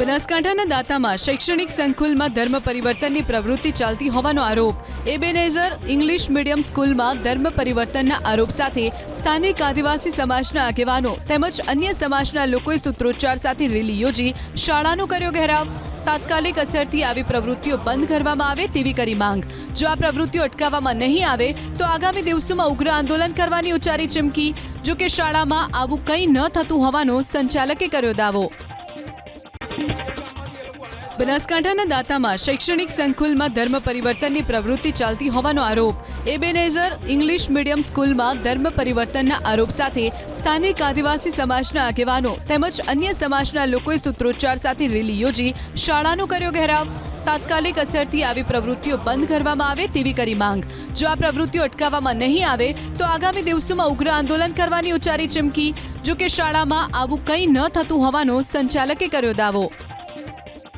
બનાસકાંઠાના દાતામાં શૈક્ષણિક સંકુલમાં ધર્મ પરિવર્તનની પ્રવૃત્તિ ચાલતી હોવાનો આરોપ. એબેનેઝર ઇંગ્લિશ મીડિયમ સ્કૂલમાં ધર્મ પરિવર્તનના આરોપ સાથે સ્થાનિક આદિવાસી સમાજના આગેવાનો તેમજ અન્ય સમાજના લોકોએ સૂત્રોચ્ચાર સાથે રેલી યોજી શાળાનો કર્યો ઘેરાવ. તાત્કાલિક અસરથી આવી પ્રવૃત્તિઓ બંધ કરવામાં આવે તેવી કરી માંગ. જો આ પ્રવૃત્તિઓ અટકાવવામાં નહીં આવે, તો આગામી દિવસોમાં ઉગ્ર આંદોલન કરવાની ઉચ્ચારી ચીમકી. જો કે શાળામાં આવું કંઈ ન થતું હોવાનો સંચાલકે કર્યો દાવો. બનાસકાંઠાના દાતામાં શૈક્ષણિક સંકુલમાં ધર્મ પરિવર્તનની પ્રવૃત્તિ ચાલતી હોવાનો આરોપ. એબેનેઝર ઇંગ્લિશ મીડિયમ સ્કૂલમાં ધર્મ પરિવર્તનના આરોપ સાથે સ્થાનિક આદિવાસી સમાજના આગેવાનો તેમજ અન્ય સમાજના લોકોએ સૂત્રોચ્ચાર સાથે રેલી યોજી શાળાનો કર્યો ઘેરાવ. તાત્કાલિક અસરથી આવી પ્રવૃત્તિઓ બંધ કરવામાં આવે તેવી કરી માંગ. જો આ પ્રવૃત્તિઓ અટકાવવામાં નહીં આવે, તો આગામી દિવસોમાં ઉગ્ર આંદોલન કરવાની ઉચ્ચારી ચીમકી. જો કે શાળામાં આવું કંઈ ન થતું હોવાનો સંચાલકે કર્યો દાવો.